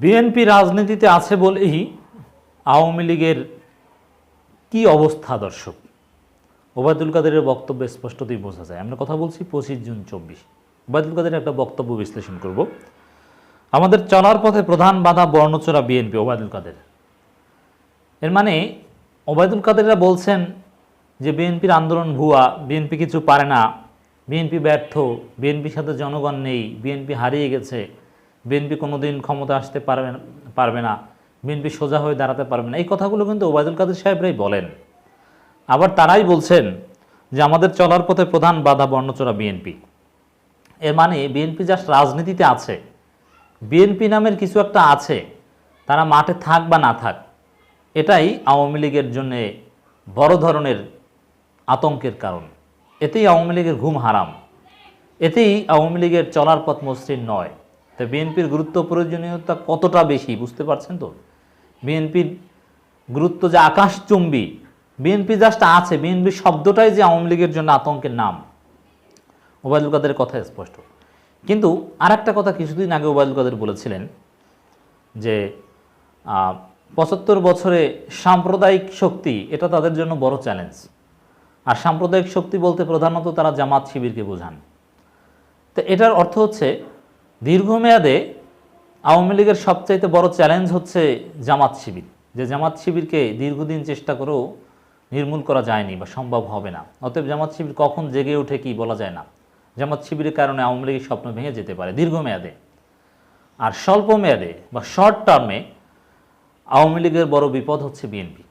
BNP রাজনীতিতে আছে বলেই আওয়ামী লীগের কি অবস্থা, দর্শক? ওবায়দুল কাদেরের বক্তব্য স্পষ্টতই বোঝা যায়। আমরা কথা বলছি পঁচিশ জুন চব্বিশ। ওবায়দুল কাদেরের একটা বক্তব্য বিশ্লেষণ করব। আমাদের চলার পথে প্রধান বাধা বর্ণচোরা বিএনপি, ওবায়দুল কাদের। এর মানে ওবায়দুল কাদেররা বলছেন যে বিএনপির আন্দোলন ভুয়া, বিএনপি কিছু পারে না, বিএনপি ব্যর্থ, বিএনপির সাথে জনগণ নেই, বিএনপি হারিয়ে গেছে। বিএনপি কোনোদিন ক্ষমতা আসতে পারবে পারবে না। বিএনপি সোজা হয়ে দাঁড়াতে পারবে না। এই কথাগুলো কিন্তু ওবায়দুল কাদের সাহেবরাই বলেন। আবার তারাই বলছেন যে আমাদের চলার পথে প্রধান বাধা বর্ণচোরা বিএনপি। এর মানে বিএনপি জাস্ট রাজনীতিতে আছে। বিএনপি নামের কিছু একটা আছে। তারা মাঠে থাক বা না থাক, এটাই আওয়ামী লীগের জন্যে বড় ধরনের আতঙ্কের কারণ। এতেই আওয়ামী লীগের ঘুম হারাম। এতেই আওয়ামী লীগের চলার পথ মসৃণ নয়। তো বিএনপির গুরুত্ব প্রয়োজনীয়তা কতটা বেশি, বুঝতে পারছেন তো? বিএনপির গুরুত্ব যে আকাশচুম্বী, বিএনপি জাস্ট আছে, বিএনপি শব্দটাই যে আওয়ামী লীগের জন্য আতঙ্কের নাম। ওবায়দুল কাদের কথা স্পষ্ট। কিন্তু আর একটা কথা কিছুদিন আগে ওবায়দুল কাদের বলেছিলেন যে পঁচাত্তর বছরে সাম্প্রদায়িক শক্তি, এটা তাদের জন্য বড় চ্যালেঞ্জ আর সাম্প্রদায়িক শক্তি বলতে প্রধানত তারা জামাত শিবিরকে বোঝান। তো এটার অর্থ হচ্ছে দীর্ঘমেয়াদে আওয়ামী লীগের সবচাইতে বড় চ্যালেঞ্জ হচ্ছে জামাত শিবির, যে জামাত শিবিরকে দীর্ঘদিন চেষ্টা করেও নির্মূল করা যায়নি বা সম্ভব হবে না। অতএব জামাত শিবির কখন জেগে ওঠে কি বলা যায় না। জামাত শিবিরের কারণে আওয়ামী লীগের স্বপ্ন ভেঙে যেতে পারে দীর্ঘমেয়াদে। আর স্বল্প মেয়াদে বা শর্ট টার্মে আওয়ামী লীগের বড় বিপদ হচ্ছে বিএনপি।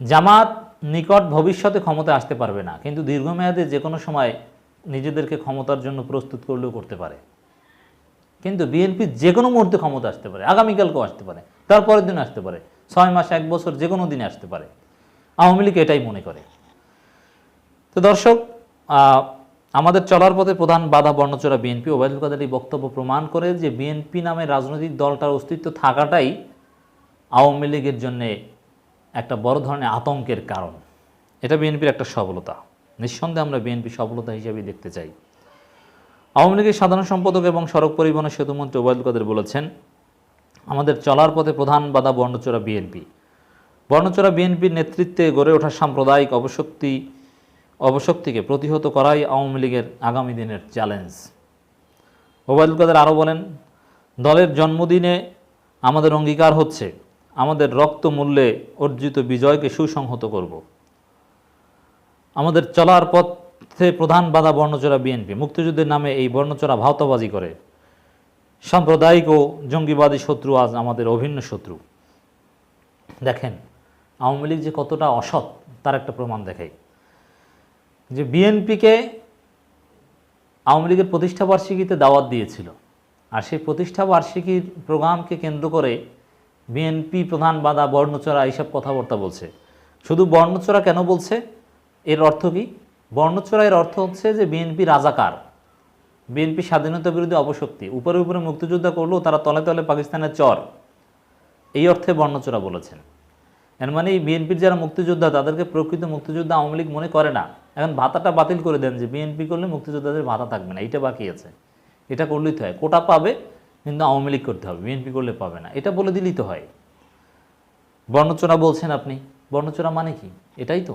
জামাত নিকট ভবিষ্যতে ক্ষমতা আসতে পারবে না, কিন্তু দীর্ঘমেয়াদে যে কোনো সময় নিজেদেরকে ক্ষমতার জন্য প্রস্তুত করলেও করতে পারে। কিন্তু বিএনপি যে কোনো মুহূর্তে ক্ষমতা আসতে পারে, আগামীকালকেও আসতে পারে, তারপরের দিন আসতে পারে, ছয় মাস, এক বছর যে কোনো দিনে আসতে পারে। আওয়ামী লীগ এটাই মনে করে। তো দর্শক আমাদের চলার পথে প্রধান বাধা বর্ণচোরা বিএনপি। ওবায়দুল কাদের এই বক্তব্য প্রমাণ করে যে বিএনপি নামে রাজনৈতিক দলটার অস্তিত্ব থাকাটাই আওয়ামী লীগের জন্যে একটা বড় ধরনের আতঙ্কের কারণ। এটা বিএনপির একটা সফলতা। নিঃসন্দেহে আমরা বিএনপি সফলতা হিসেবেই দেখতে চাই। আওয়ামী লীগের সাধারণ সম্পাদক এবং সড়ক পরিবহনের সেতুমন্ত্রী ওবায়দুল কাদের বলেছেন, আমাদের চলার পথে প্রধান বাধা বর্ণচোরা বিএনপি। বর্ণচোরা বিএনপির নেতৃত্বে গড়ে ওঠা সাম্প্রদায়িক অবশক্তি, অবশক্তিকে প্রতিহত করাই আওয়ামী লীগের আগামী দিনের চ্যালেঞ্জ ওবায়দুল কাদের আরও বলেন, দলের জন্মদিনে আমাদের অঙ্গীকার হচ্ছে, আমাদের রক্ত মূল্যে অর্জিত বিজয়কে সুসংহত করব। আমাদের চলার পথে প্রধান বাধা বর্ণচোরা বিএনপি। মুক্তিযুদ্ধের নামে এই বর্ণচোরা ভাওতাবাজি করে। সাম্প্রদায়িক ও জঙ্গিবাদী শত্রু আজ আমাদের অভিন্ন শত্রু। দেখেন, আওয়ামী লীগ যে কতটা অসৎ, তার একটা প্রমাণ দেখাই। যে বিএনপিকে আওয়ামী লীগের প্রতিষ্ঠাবার্ষিকীতে দাওয়াত দিয়েছিল। আর সেই প্রতিষ্ঠাবার্ষিকীর প্রোগ্রামকে কেন্দ্র করে বিএনপি প্রধান বাধা বর্ণচোরা এইসব কথাবার্তা বলছে। শুধু বর্ণচোরা কেন বলছে? এর অর্থ কি? বর্ণচোরা এর অর্থ হচ্ছে যে বিএনপি রাজাকার। বিএনপি স্বাধীনতা বিরোধী অপশক্তি। উপরে উপরে মুক্তিযোদ্ধা করলেও তারা তলে তলে পাকিস্তানের চর। এই অর্থে বর্ণচোরা বলেছেন। এর মানে এই বিএনপির যারা মুক্তিযোদ্ধা, তাদেরকে প্রকৃত মুক্তিযোদ্ধা আওয়ামী লীগ মনে করে না। এখন ভাতাটা বাতিল করে দেন যে বিএনপি করলে মুক্তিযোদ্ধাদের ভাতা থাকবে না। এইটা বাকি আছে। এটা করলেই তো হয়। কোটা পাবে, কিন্তু আওয়ামী লীগ করতে হবে। বিএনপি করলে পাবে না। এটা বলে দিলেই তো হয়। বর্ণচোরা বলছেন আপনি। বর্ণচোরা মানে কি? এটাই তো।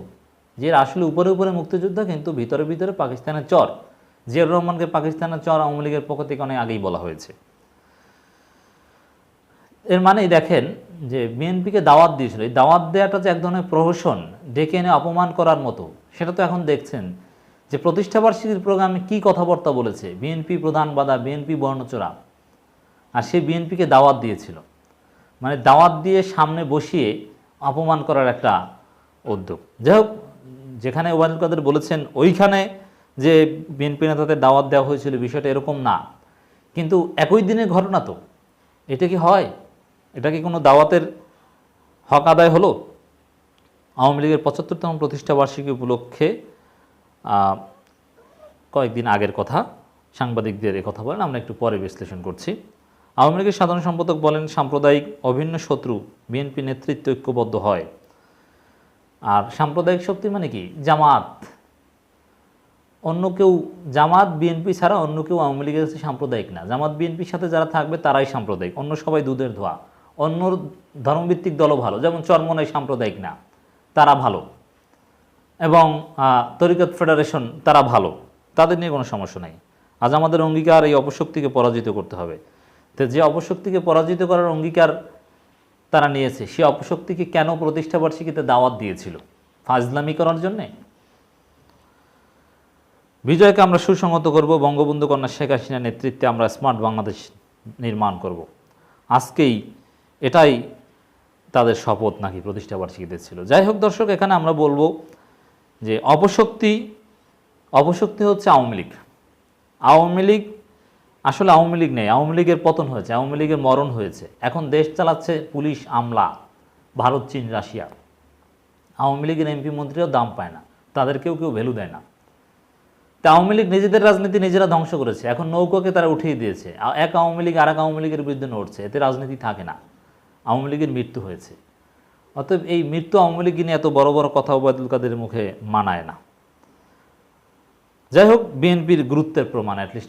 যে আসলে উপরে উপরে মুক্তিযোদ্ধা কিন্তু ভিতরে ভিতরে পাকিস্তানের চর, জিয়াউর রহমানকে পাকিস্তানের চর আওয়ামী লীগের পক্ষ থেকে অনেক আগেই বলা হয়েছে। এর মানেই দেখেন যে বিএনপিকে দাওয়াত দিয়েছিল। এই দাওয়াত দেওয়াটা যে এক ধরনের প্রহসন, ডেকে এনে অপমান করার মতো, সেটা তো এখন দেখছেন যে প্রতিষ্ঠাবার্ষিকীর প্রোগ্রামে কি কথাবার্তা বলেছে। বিএনপি প্রধান বাধা বিএনপি বর্ণচোরা। আর সে বিএনপিকে দাওয়াত দিয়েছিল। মানে দাওয়াত দিয়ে সামনে বসিয়ে অপমান করার একটা উদ্যোগ। যাই হোক যেখানে ওবায়দুল কাদের বলেছেন ওইখানে যে বিএনপি নেতাদের দাওয়াত দেওয়া হয়েছিল বিষয়টা এরকম না। কিন্তু একই দিনের ঘটনা তো। এটা কি হয়? এটা কি কোনো দাওয়াতের হক আদায় হলো? আওয়ামী লীগের পঁচাত্তরতম প্রতিষ্ঠা বার্ষিকী উপলক্ষে কয়েকদিন আগের কথা, সাংবাদিকদের কথা বলেন, আমরা একটু পরে বিশ্লেষণ করছি। আওয়ামী লীগের সাধারণ সম্পাদক বলেন, সাম্প্রদায়িক অভিন্ন শত্রু বিএনপি নেতৃত্ব ঐক্যবদ্ধ হয়। আর সাম্প্রদায়িক শক্তি মানে কি? জামাত। অন্য কেউ জামাত, বিএনপি ছাড়া অন্য কেউ আওয়ামী লীগের কাছে সাম্প্রদায়িক না। জামাত, বিএনপির সাথে যারা থাকবে তারাই সাম্প্রদায়িক। অন্য সবাই দুধের ধোয়া। অন্য ধর্মভিত্তিক দলও ভালো। যেমন চরমনাই সাম্প্রদায়িক না। তারা ভালো। এবং তরিকত ফেডারেশন তারা ভালো। তাদের নিয়ে কোনো সমস্যা নাই। আজ আমাদের অঙ্গীকার এই অপশক্তিকে পরাজিত করতে হবে। তো যে অপশক্তিকে পরাজিত করার অঙ্গীকার তারা নিয়েছে। সে অপশক্তিকে কেন প্রতিষ্ঠাবার্ষিকীতে দাওয়াত দিয়েছিল? ফাজলামি করার জন্যে? বিজয়কে আমরা সুসংহত করব। বঙ্গবন্ধু কন্যা শেখ হাসিনার নেতৃত্বে আমরা স্মার্ট বাংলাদেশ নির্মাণ করব। আজকেই এটাই তাদের শপথ নাকি প্রতিষ্ঠাবার্ষিকীতে ছিল। যাই হোক দর্শক, এখানে আমরা বলব যে অপশক্তি অপশক্তি হচ্ছে আওয়ামী লীগ। আওয়ামী লীগ আসলে আওয়ামী লীগ নেই। আওয়ামী লীগের পতন হয়েছে, আওয়ামী লীগের মরণ হয়েছে। এখন দেশ চালাচ্ছে পুলিশ আমলা, ভারত, চীন, রাশিয়া। আওয়ামী লীগের এমপি মন্ত্রীরাও দাম পায় না, তাদেরকেও কেউ ভ্যালু দেয় না। তা আওয়ামী লীগ নিজেদের রাজনীতি নিজেরা ধ্বংস করেছে, এখন নৌকাকে তারা উঠিয়ে দিয়েছে। এক আওয়ামী লীগ আর এক আওয়ামী লীগের বিরুদ্ধে নড়ছে, এতে রাজনীতি থাকে না। আওয়ামী লীগের মৃত্যু হয়েছে। অতএব এই মৃত্যু আওয়ামী লীগ নিয়ে এত বড় বড় কথা ওবায়দুল কাদের মুখে মানায় না। যাই হোক, বিএনপির গুরুত্বের প্রমাণ অ্যাটলিস্ট